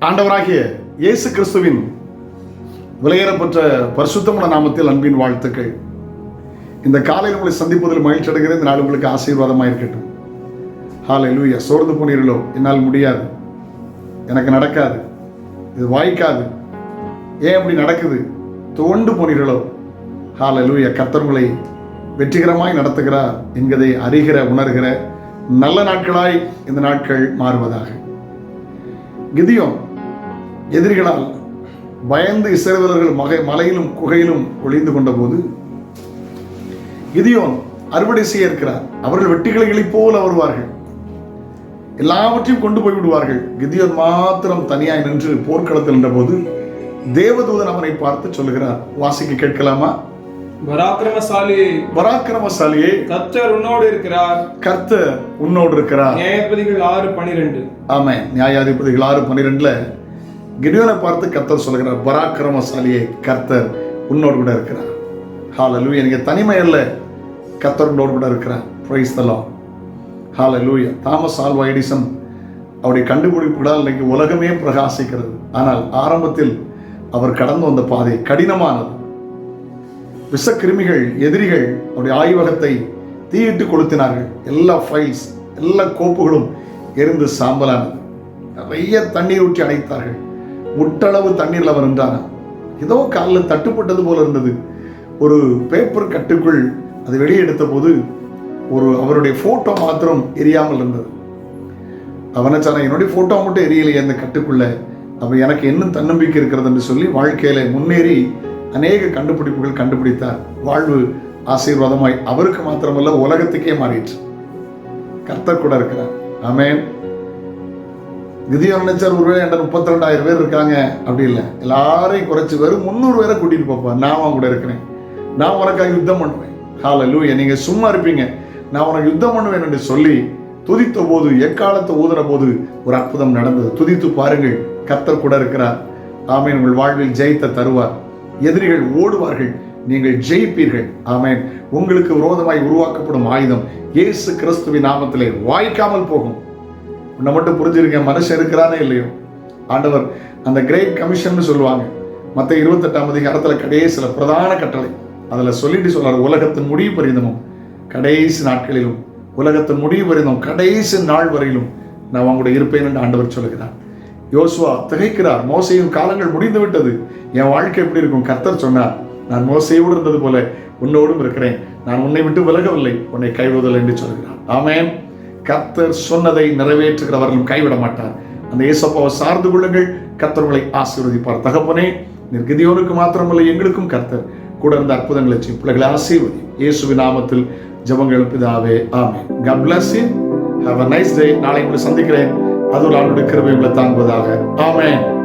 ஆண்டவராகிய இயேசு கிறிஸ்துவின் விலையேறப்பட்ட பரிசுத்தமான நாமத்தில் அன்பின் வாழ்த்துக்கள். இந்த காலையில் உங்களை சந்திப்பதில் மகிழ்ச்சி அடைகிறேன். இந்த நாள் உங்களுக்கு ஆசீர்வாதமாக இருக்கட்டும். ஹாலை லூயா சோர்ந்து போனீர்களோ? என்னால் முடியாது. எனக்கு நடக்காது. இது வாய்க்காது. ஏன் அப்படி நடக்குது? தோண்டு போனீர்களோ? ஹாலை லூயா கத்தர்களை வெற்றிகரமாய் நடத்துகிறார் என்கிறதை அறிகிற உணர்கிற நல்ல நாட்களாய் இந்த நாட்கள் மாறுவதாக. கிதியோன் எதிரிகளால் பயந்து இஸ்ரவேலர்கள் மகை மலையிலும் குகையிலும் ஒளிந்து கொண்டபோது கிதியோன் அறுவடை செய்ய இருக்கிறார். அவர்கள் வெட்டிக்கிளைகளைப் போல வருவார்கள் எல்லாவற்றையும் கொண்டு போய் விடுவார்கள். கிதியோன் மாத்திரம் தனியாய் நின்று போர்க்களத்தில் நின்றபோது தேவதூதன் அவனை பார்த்து சொல்லுகிறார். வாசிக்க கேட்கலாமா? பராக்கிரமசாலி. பராக்கிரமசாலியே கர்த்தர் உன்னோடு இருக்கிறார். கர்த்தர் உன்னோடு இருக்கிறார். நியாயப்பதிகள் ஆறு பனிரெண்டு. ஆமென். நியாயாதிபதிகள் ஆறு பன்னிரெண்டுல கிடியோனை பார்த்து கர்த்தர் சொல்கிறார் பராக்கிரமசாலியை கர்த்தர் உன்னோடு கூட இருக்கிறார். ஹால லூயா தனிமை அல்ல கர்த்தர் உன்னோடு கூட இருக்கிறார். ப்ரைஸ் தலாம் ஹாலலூயா தாமஸ் ஆல்வா எடிசன் அவருடைய கண்டுபிடிப்புகளால் இன்னைக்கு உலகமே பிரகாசிக்கிறது. ஆனால் ஆரம்பத்தில் அவர் கடந்து வந்த பாதை கடினமானது. விஷக்கிருமிகள் எதிரிகள் அவருடைய ஆய்வகத்தை தீயிட்டு கொளுத்தினார்கள். எல்லா ஃபைல்ஸ் எல்லா கோப்புகளும் எரிந்து சாம்பலானது. நிறைய தண்ணீர் ஊற்றி அடைத்தார்கள் முட்டளவு தண்ணீரில் அவர் நின்றாராம் ஏதோ காலில் தட்டுப்பட்டது போல இருந்தது. ஒரு பேப்பர் கட்டுக்குள் அது வெளியே எடுத்த போது ஒரு அவருடைய போட்டோ மாத்திரம் எரியாமல் இருந்தது. அவனை என்னுடைய போட்டோ மட்டும் எரியலையே அந்த கட்டுக்குள்ள. அப்ப எனக்கு இன்னும் தன்னம்பிக்கை இருக்கிறது? என்று சொல்லி வாழ்க்கையில முன்னேறி அநேக கண்டுபிடிப்புகள் கண்டுபிடித்தார். வாழ்வு ஆசீர்வாதமாய் அவருக்கு மாத்திரமல்ல உலகத்துக்கே மாறிற்று. கர்த்தர் கூட இருக்கிறார். அமேன் கிதியோன் நினைச்சார் ஒருவேளை என்கிட்ட முப்பத்தி ரெண்டாயிரம் பேர் இருக்காங்க. அப்படி இல்லை. எல்லாரையும் குறைச்சி வெறும் முந்நூறு பேரை கூட்டிட்டு போப்பா. நான் அவன் கூட இருக்கிறேன். நான் உனக்காக யுத்தம் பண்ணுவேன். ஹால லூயா நீங்க சும்மா இருப்பீங்க. நான் உனக்கு யுத்தம் பண்ணுவேன் என்று சொல்லி துதித்த போது எக்காலத்தை ஊதுற போது ஒரு அற்புதம் நடந்தது. துதித்து பாருங்கள். கத்தர் கூட இருக்கிறார். ஆமேன். உங்கள் வாழ்வில் ஜெயித்த தருவார். எதிரிகள் ஓடுவார்கள். நீங்கள் ஜெயிப்பீர்கள். ஆமேன். உங்களுக்கு விரோதமாய் உருவாக்கப்படும் ஆயுதம். இயேசு கிறிஸ்துவின் நாமத்திலே வாய்க்காமல் போகும். உன்னை மட்டும் புரிஞ்சிருங்க மனுஷன் இருக்கிறானே இல்லையோ? ஆண்டவர் அந்த கிரேட் கமிஷன் சொல்லுவாங்க. மற்ற இருபத்தெட்டாம் அதிகாரத்தில் கடைசியில் பிரதான கட்டளை. அதில் சொல்லிட்டு சொல்றாரு உலகத்தின் முடிவு பரிந்தமும் கடைசி நாட்களிலும் உலகத்தின் முடிவு பரிந்தம் கடைசி நாள் வரையிலும் நான் உங்களோட இருப்பேன் என்று ஆண்டவர் சொல்லுகிறார். யோசுவா திகைக்கிறார் மோசையின் காலங்கள் முடிந்து விட்டது. என் வாழ்க்கை எப்படி இருக்கும்? கர்த்தர் சொன்னார் நான் மோசையோடு இருந்தது போல உன்னோடும் இருக்கிறேன். நான் உன்னை விட்டு விலகவில்லை உன்னை கைவிடுதல் என்று சொல்கிறார். ஆமேன். கத்தர் சொன்னதை நிறைவேற்றுகிறவர்களும் கைவிட மாட்டார். அந்த இயேசப்பாவை சார்ந்து கொள்ளுங்கள். கத்தர் உங்களை ஆசீர்வதிப்பார். தகப்பனே நீர் கிதியோனுக்கு மாத்திரமல்ல எங்களுக்கும் கர்த்தர். கூட இருந்த அற்புதங்களை செய்யும் பிள்ளைகளை ஆசீர்வதி. இயேசுவின் நாமத்தில் ஜபங்கள் பிதாவே ஆமே God bless you. Have a நாளை உங்களை சந்திக்கிறேன். அது ஒரு ஆண்டுடைய கிருபை உங்களை தாங்குவதாக. ஆமே